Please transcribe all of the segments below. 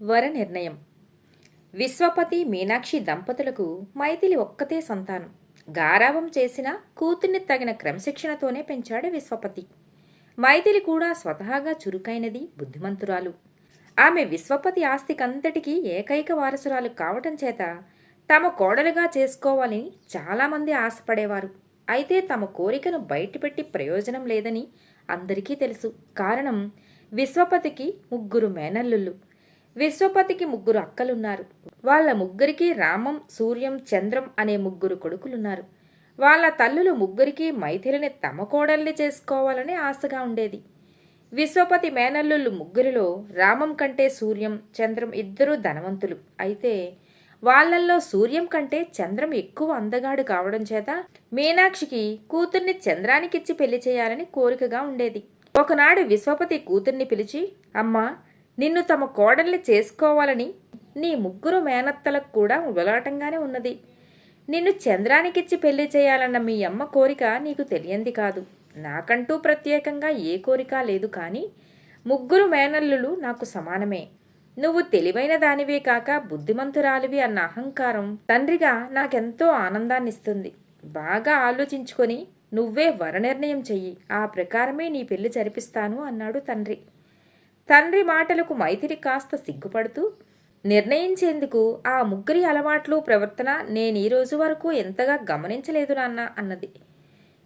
వర నిర్ణయం. విశ్వపతి మీనాక్షి దంపతులకు మైథిలి ఒక్కతే సంతానం. గారావం చేసిన కూతుర్ని తగిన క్రమశిక్షణతోనే పెంచాడు విశ్వపతి. మైథిలి కూడా స్వతహాగా చురుకైనది బుద్ధిమంతురాలు. ఆమె విశ్వపతి ఆస్తికంతటికీ ఏకైక వారసురాలు కావటం చేత తమ కోడలుగా చేసుకోవాలని చాలామంది ఆశపడేవారు. అయితే తమ కోరికను బయటపెట్టి ప్రయోజనం లేదని అందరికీ తెలుసు. కారణం విశ్వపతికి ముగ్గురు మేనల్లుళ్ళు. విశ్వపతికి ముగ్గురు అక్కలున్నారు. వాళ్ళ ముగ్గురికి రామం సూర్యం చంద్రం అనే ముగ్గురు కొడుకులున్నారు. వాళ్ళ తల్లులు ముగ్గురికి మైథిలిని తమ కోడల్ని చేసుకోవాలని ఆశగా ఉండేది. విశ్వపతి మేనల్లుళ్ళు ముగ్గురిలో రామం కంటే సూర్యం చంద్రం ఇద్దరూ ధనవంతులు. అయితే వాళ్ళల్లో సూర్యం కంటే చంద్రం ఎక్కువ అందగాడు కావడం చేత మీనాక్షికి కూతుర్ని చంద్రానికిచ్చి పెళ్ళి చేయాలని కోరికగా ఉండేది. ఒకనాడు విశ్వపతి కూతుర్ని పిలిచి అమ్మా నిన్ను తమ కోడల్ని చేసుకోవాలని నీ ముగ్గురు మేనత్తలకు కూడా ఉబలాటంగానే ఉన్నది. నిన్ను చంద్రానికిచ్చి పెళ్ళి చేయాలన్న మీ అమ్మ కోరిక నీకు తెలియంది కాదు. నాకంటూ ప్రత్యేకంగా ఏ కోరిక లేదు కానీ ముగ్గురు మేనల్లులు నాకు సమానమే. నువ్వు తెలివైన దానివే కాక బుద్ధిమంతురాలివి అన్న అహంకారం తండ్రిగా నాకెంతో ఆనందాన్నిస్తుంది. బాగా ఆలోచించుకొని నువ్వే వర నిర్ణయం చెయ్యి. ఆ ప్రకారమే నీ పెళ్ళి జరిపిస్తాను అన్నాడు తండ్రి. తండ్రి మాటలకు మైథిలి కాస్త సిగ్గుపడుతూ నిర్ణయించేందుకు ఆ ముగ్గురి అలవాట్లు ప్రవర్తన నేను ఈ రోజు వరకు ఎంతగా గమనించలేదు నాన్న అన్నది.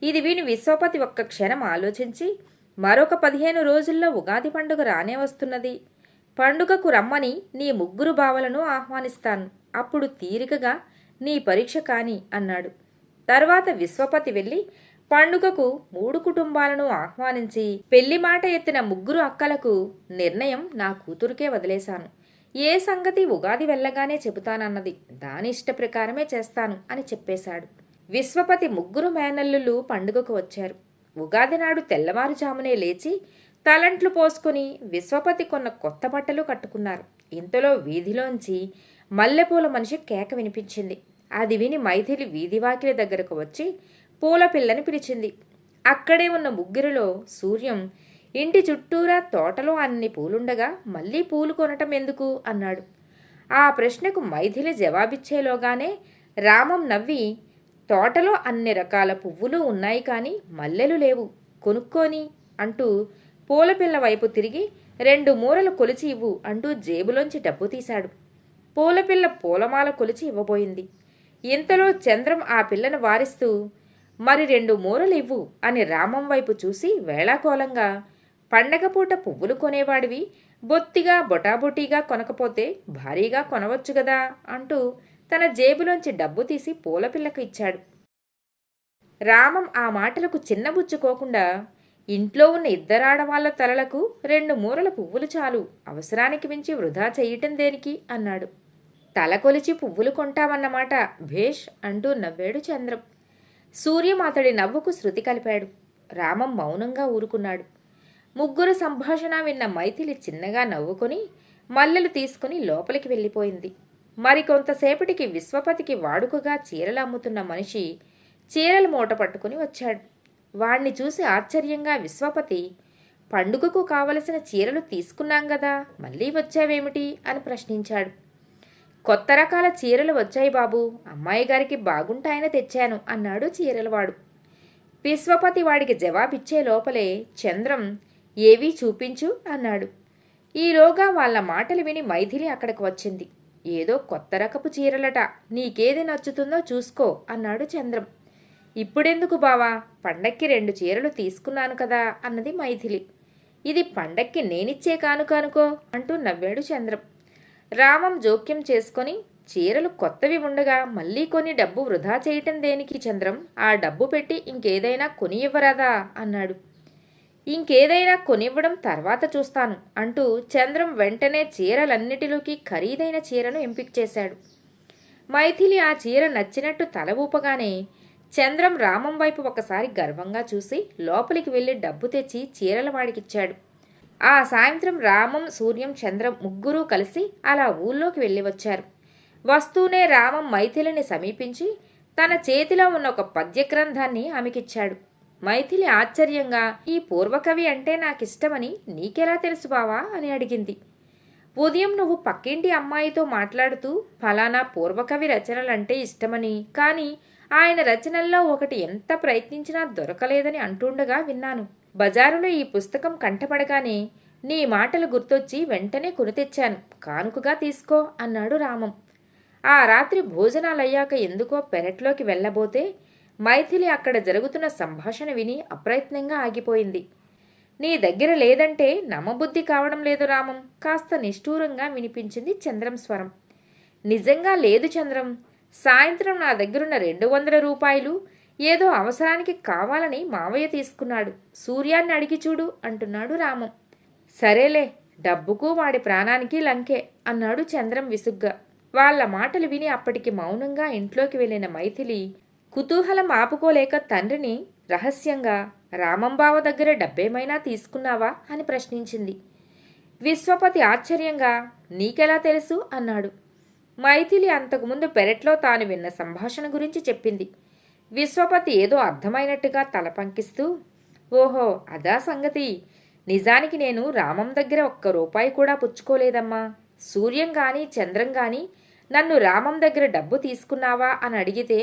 ఇది విని విశ్వపతి ఒక్క క్షణం ఆలోచించి మరొక పదిహేను రోజుల్లో ఉగాది పండుగ రానే వస్తున్నది. పండుగకు రమ్మని నీ ముగ్గురు బావలను ఆహ్వానిస్తాను. అప్పుడు తీరికగా నీ పరీక్ష కాని అన్నాడు. తర్వాత విశ్వపతి వెళ్ళి పండుగకు మూడు కుటుంబాలను ఆహ్వానించి పెళ్ళి మాట ఎత్తిన ముగ్గురు అక్కలకు నిర్ణయం నా కూతురుకే వదిలేశాను. ఏ సంగతి ఉగాది వెళ్ళగానే చెబుతానన్నది దాని ఇష్ట ప్రకారమే చేస్తాను అని చెప్పేశాడు. విశ్వపతి ముగ్గురు మేనల్లులు పండుగకు వచ్చారు. ఉగాది నాడు తెల్లవారుజామునే లేచి తలంట్లు పోసుకుని విశ్వపతి కొన్న కొత్త బట్టలు కట్టుకున్నారు. ఇంతలో వీధిలోంచి మల్లెపూల మనిషి కేక వినిపించింది. అది విని మైథిలి వీధివాకిలి దగ్గరకు వచ్చి పూల పిల్లని పిలిచింది. అక్కడే ఉన్న ముగ్గురిలో సూర్యం ఇంటి చుట్టూరా తోటలో అన్ని పూలుండగా మళ్ళీ పూలు కొనటం ఎందుకు అన్నాడు. ఆ ప్రశ్నకు మైథిలి జవాబిచ్చేలోగానే రామం నవ్వి తోటలో అన్ని రకాల పువ్వులు ఉన్నాయి కానీ మల్లెలు లేవు. కొనుక్కోని అంటూ పూలపిల్ల వైపు తిరిగి రెండు మూరలు కొలిచి ఇవ్వు అంటూ జేబులోంచి డబ్బు తీశాడు. పూలపిల్ల పూలమాల కొలిచి ఇవ్వబోయింది. ఇంతలో చంద్రం ఆ పిల్లను వారిస్తూ మరి రెండు మూరలు ఇవ్వు అని రామం వైపు చూసి వేళాకోలంగా పండగ పూట పువ్వులు కొనేవాడివి. బొత్తిగా బొటాబొటీగా కొనకపోతే భారీగా కొనవచ్చు గదా అంటూ తన జేబులోంచి డబ్బు తీసి పూలపిల్లకు ఇచ్చాడు. రామం ఆ మాటలకు చిన్నబుచ్చుకోకుండా ఇంట్లో ఉన్న ఇద్దరాడవాళ్ళ తలలకు రెండు మూరల పువ్వులు చాలు అవసరానికి మించి వృధా చెయ్యటం దేనికి? అన్నాడు. తల కొలిచి పువ్వులు కొంటామన్నమాట భేష్ అంటూ నవ్వాడు చంద్రం. సూర్యం అతడి నవ్వుకు శృతి కలిపాడు. రామం మౌనంగా ఊరుకున్నాడు. ముగ్గురు సంభాషణ విన్న మైథిలి చిన్నగా నవ్వుకొని మల్లెలు తీసుకుని లోపలికి వెళ్ళిపోయింది. మరికొంతసేపటికి విశ్వపతికి వాడుకగా చీరలు అమ్ముతున్న మనిషి చీరలు మూట పట్టుకుని వచ్చాడు. వాణ్ణి చూసి ఆశ్చర్యంగా విశ్వపతి పండుగకు కావలసిన చీరలు తీసుకున్నాం గదా మళ్ళీ వచ్చావేమిటి? అని ప్రశ్నించాడు. కొత్త రకాల చీరలు వచ్చాయి బాబు. అమ్మాయి గారికి బాగుంటాయని తెచ్చాను అన్నాడు చీరలవాడు. విశ్వపతి వాడికి జవాబిచ్చే లోపలే చంద్రం ఏవీ చూపించు అన్నాడు. ఈలోగా వాళ్ళ మాటలు విని మైథిలి అక్కడికి వచ్చింది. ఏదో కొత్త రకపు చీరలట నీకేది నచ్చుతుందో చూసుకో అన్నాడు చంద్రం. ఇప్పుడెందుకు బావా? పండక్కి రెండు చీరలు తీసుకున్నాను కదా అన్నది మైథిలి. ఇది పండక్కి నేనిచ్చే కానుక అనుకో అంటూ నవ్వాడు చంద్రం. రామం జోక్యం చేసుకొని చీరలు కొత్తవి ఉండగా మళ్ళీ కొని డబ్బు వృధా చేయటం దేనికి చంద్రం? ఆ డబ్బు పెట్టి ఇంకేదైనా కొని ఇవ్వరాదా అన్నాడు. ఇంకేదైనా కొనివ్వడం తర్వాత చూస్తాను అంటూ చంద్రం వెంటనే చీరలన్నిటిలోకి ఖరీదైన చీరను ఎంపిక చేశాడు. మైథిలి ఆ చీర నచ్చినట్టు తల ఊపగానే చంద్రం రామం వైపు ఒకసారి గర్వంగా చూసి లోపలికి వెళ్ళి డబ్బు తెచ్చి చీరల వాడికిచ్చాడు. ఆ సాయంత్రం రామం సూర్యం చంద్రం ముగ్గురూ కలిసి అలా ఊళ్ళోకి వెళ్ళి వచ్చారు వస్తూనే రామం మైథిలిని సమీపించి తన చేతిలో ఉన్న ఒక పద్య గ్రంథాన్ని ఆమెకిచ్చాడు. మైథిలి ఆశ్చర్యంగా ఈ పూర్వకవి అంటే నాకిష్టమని నీకెలా తెలుసు బావా? అని అడిగింది. ఉదయం నువ్వు పక్కింటి అమ్మాయితో మాట్లాడుతూ ఫలానా పూర్వకవి రచనలంటే ఇష్టమని కానీ ఆయన రచనల్లో ఒకటి ఎంత ప్రయత్నించినా దొరకలేదని అంటుండగా విన్నాను. బజారులో ఈ పుస్తకం కంటపడగానే నీ మాటలు గుర్తొచ్చి వెంటనే కొని తెచ్చాను. కానుకగా తీసుకో అన్నాడు రామం. ఆ రాత్రి భోజనాలయ్యాక ఎందుకో పెరట్లోకి వెళ్ళబోతే మైథిలి అక్కడ జరుగుతున్న సంభాషణ విని అప్రయత్నంగా ఆగిపోయింది. నీ దగ్గర లేదంటే నమ్మబుద్ధి కావడం లేదు రామం. కాస్త నిష్ఠూరంగా వినిపించింది చంద్రం స్వరం. నిజంగా లేదు చంద్రం. సాయంత్రం నా దగ్గరున్న రెండు వందల రూపాయలు ఏదో అవసరానికి కావాలని మావయ్య తీసుకున్నాడు. సూర్యాన్ని అడిగి చూడు అంటున్నాడు రామం. సరేలే డబ్బుకు వాడి ప్రాణానికి లంకే అన్నాడు చంద్రం విసుగ్గా. వాళ్ళ మాటలు విని అప్పటికి మౌనంగా ఇంట్లోకి వెళ్ళిన మైథిలి కుతూహలం ఆపుకోలేక తండ్రిని రహస్యంగా రామంబావ దగ్గర డబ్బేమైనా తీసుకున్నావా అని ప్రశ్నించింది. విశ్వపతి ఆశ్చర్యంగా నీకెలా తెలుసు? అన్నాడు. మైథిలి అంతకుముందు పెరట్లో తాను విన్న సంభాషణ గురించి చెప్పింది. విశ్వపతి ఏదో అర్థమైనట్టుగా తల పంకిస్తూ ఓహో అదా సంగతి. నిజానికి నేను రామం దగ్గర ఒక్క రూపాయి కూడా పుచ్చుకోలేదమ్మా. సూర్యం గాని చంద్రం గాని నన్ను రామం దగ్గర డబ్బు తీసుకున్నావా అని అడిగితే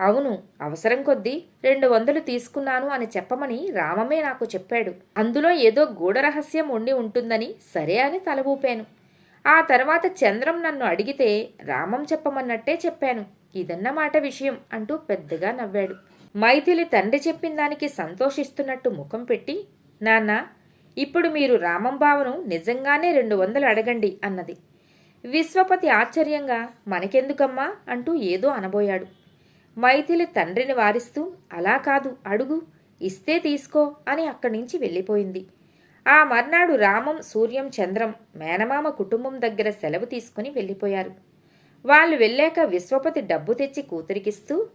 అవును అవసరం కొద్దీ రెండు వందలు తీసుకున్నాను అని చెప్పమని రామమే నాకు చెప్పాడు. అందులో ఏదో గూఢరహస్యం ఉండి ఉంటుందని సరే అని తల ఊపాను ఆ తర్వాత చంద్రం నన్ను అడిగితే రామం చెప్పమన్నట్టే చెప్పాను. ఇదన్నమాట విషయం అంటూ పెద్దగా నవ్వాడు. మైథిలి తండ్రి చెప్పిన దానికి సంతోషిస్తున్నట్టు ముఖం పెట్టి నాన్న ఇప్పుడు మీరు రామం బావను నిజంగానే రెండు వందలు అడగండి అన్నది. విశ్వపతి ఆశ్చర్యంగా మనకెందుకమ్మా? అంటూ ఏదో అనబోయాడు. మైథిలి తండ్రిని వారిస్తూ అలా కాదు అడుగు ఇస్తే తీసుకో అని అక్కడి నుంచి వెళ్ళిపోయింది. ఆ మర్నాడు రామం సూర్యం చంద్రం మేనమామ కుటుంబం దగ్గర సెలవు తీసుకుని వెళ్ళిపోయారు. వాళ్ళు వెళ్ళాక విశ్వపతి డబ్బు తెచ్చి కూతురికిస్తూ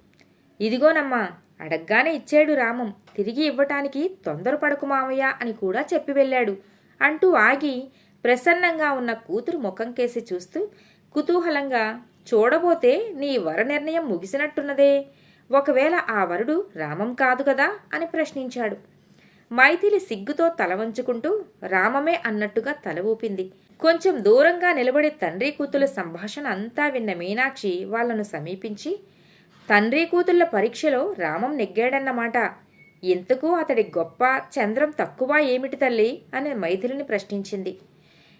ఇదిగోనమ్మా అడగ్గానే ఇచ్చాడు రామం తిరిగి ఇవ్వటానికి తొందరపడకు మామయ్య అని కూడా చెప్పి వెళ్ళాడు అంటూ ఆగి ప్రసన్నంగా ఉన్న కూతురు ముఖం కేసి చూస్తూ కుతూహలంగా చూడబోతే నీ వర నిర్ణయం ముగిసినట్టున్నదే. ఒకవేళ ఆ వరుడు రామం కాదు కదా? అని ప్రశ్నించాడు. మైథిలి సిగ్గుతో తల వంచుకుంటూ రామమే అన్నట్టుగా తల ఊపింది. కొంచెం దూరంగా నిలబడి తండ్రి కూతుల సంభాషణ అంతా విన్న మీనాక్షి వాళ్ళను సమీపించి తండ్రి కూతుళ్ళ పరీక్షలో రామం నెగ్గాడన్నమాట. ఎందుకు అతడి గొప్ప చంద్రం తక్కువ ఏమిటి తల్లి? అని మైథిలిని ప్రశ్నించింది.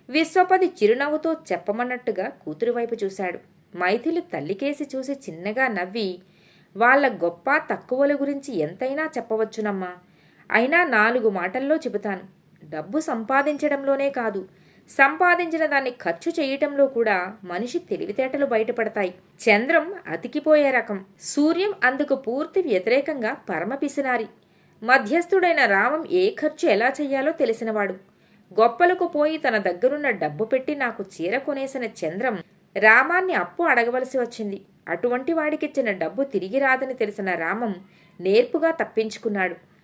విశ్వపతి చిరునవ్వుతో చెప్పమన్నట్టుగా కూతురు వైపు చూశాడు. మైథిలి తల్లికేసి చూసి చిన్నగా నవ్వి వాళ్ళ గొప్ప తక్కువల గురించి ఎంతైనా చెప్పవచ్చునమ్మా. అయినా నాలుగు మాటల్లో చెబుతాను. డబ్బు సంపాదించడంలోనే కాదు సంపాదించిన దాన్ని ఖర్చు చేయటంలో కూడా మనిషి తెలివితేటలు బయటపడతాయి. చంద్రం అతికిపోయే రకం సూర్యం అందుకు పూర్తి వ్యతిరేకంగా పరమపిసినారి మధ్యస్థుడైన రామం ఏ ఖర్చు ఎలా చెయ్యాలో తెలిసినవాడు. గొప్పలకు పోయి తన దగ్గరున్న డబ్బు పెట్టి నాకు చీర కొనేసిన చంద్రం రామాన్ని అప్పు అడగవలసి వచ్చింది. అటువంటి వాడికిచ్చిన డబ్బు తిరిగి రాదని తెలిసిన రామం నేర్పుగా తప్పించుకున్నాడు.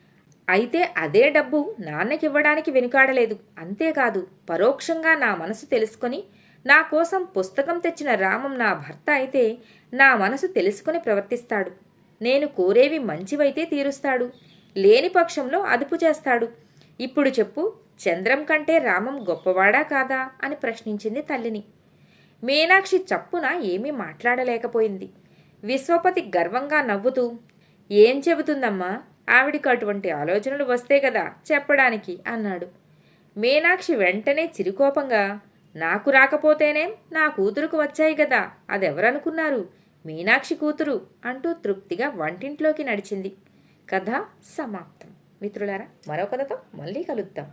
అయితే అదే డబ్బు నాన్నకివ్వడానికి వెనుకాడలేదు. అంతేకాదు పరోక్షంగా నా మనసు తెలుసుకొని నా కోసం పుస్తకం తెచ్చిన రామం నా భర్త అయితే నా మనసు తెలుసుకుని ప్రవర్తిస్తాడు. నేను కోరేవి మంచివైతే తీరుస్తాడు. లేని పక్షంలో అదుపు చేస్తాడు. ఇప్పుడు చెప్పు చంద్రం కంటే రామం గొప్పవాడా కాదా అని ప్రశ్నించింది తల్లిని. మీనాక్షి చప్పున ఏమీ మాట్లాడలేకపోయింది. విశ్వపతి గర్వంగా నవ్వుతూ ఏం చెబుతుందమ్మా? ఆవిడికి అటువంటి ఆలోచనలు వస్తే కదా చెప్పడానికి అన్నాడు. మీనాక్షి వెంటనే చిరుకోపంగా నాకు రాకపోతేనేం నా కూతురుకు వచ్చాయి కదా అదెవరనుకున్నారు? మీనాక్షి కూతురు అంటూ తృప్తిగా వంటింట్లోకి నడిచింది. కథ సమాప్తం. మిత్రులారా మరో కథతో మళ్ళీ కలుద్దాం.